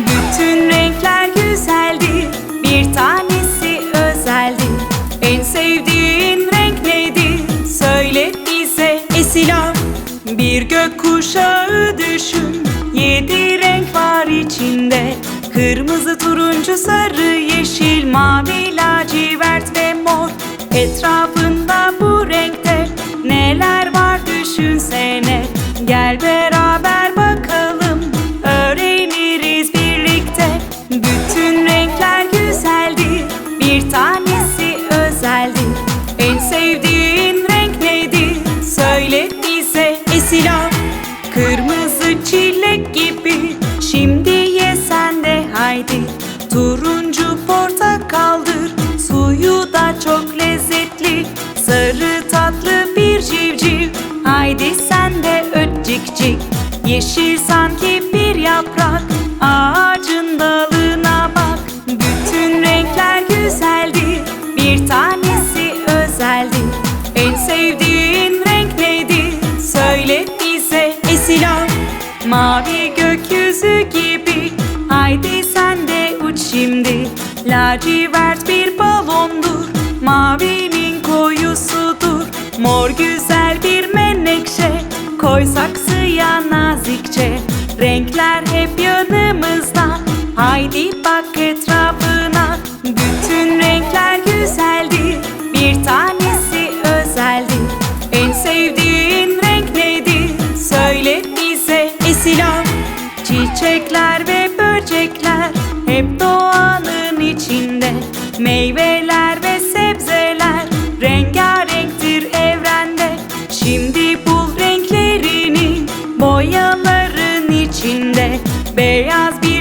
Bütün renkler güzeldir Bir tanesi özeldir En sevdiğin renk nedir? Söyle bize. Esila Bir gökkuşağı düşün. Yedi renk var içinde. Kırmızı, turuncu, sarı, yeşil, mavi, lacivert ve mor. Etrafın çilek gibi. Şimdi ye sen de haydi. Turuncu portakaldır Suyu da çok lezzetli. Sarı tatlı bir civciv Haydi sen de öt Yeşil sanki bir yaprak Ağacın dalına bak. Bütün renkler güzeldir Bir tanesi özeldir En sevdiğin renk nedir? Söyle bize Esila Mavi gökyüzü gibi. Haydi sen de uç şimdi. Lacivert bir balondur. Mavinin koyusudur. Mor güzel bir menekşe. Koy saksıya nazikçe. Renkler hep yanımızda. Haydi bak etrafına Çiçekler ve böcekler Hep doğanın içinde. Meyveler ve sebzeler Rengarenktir evrende. Şimdi bul renklerini Boyaların içinde. Beyaz bir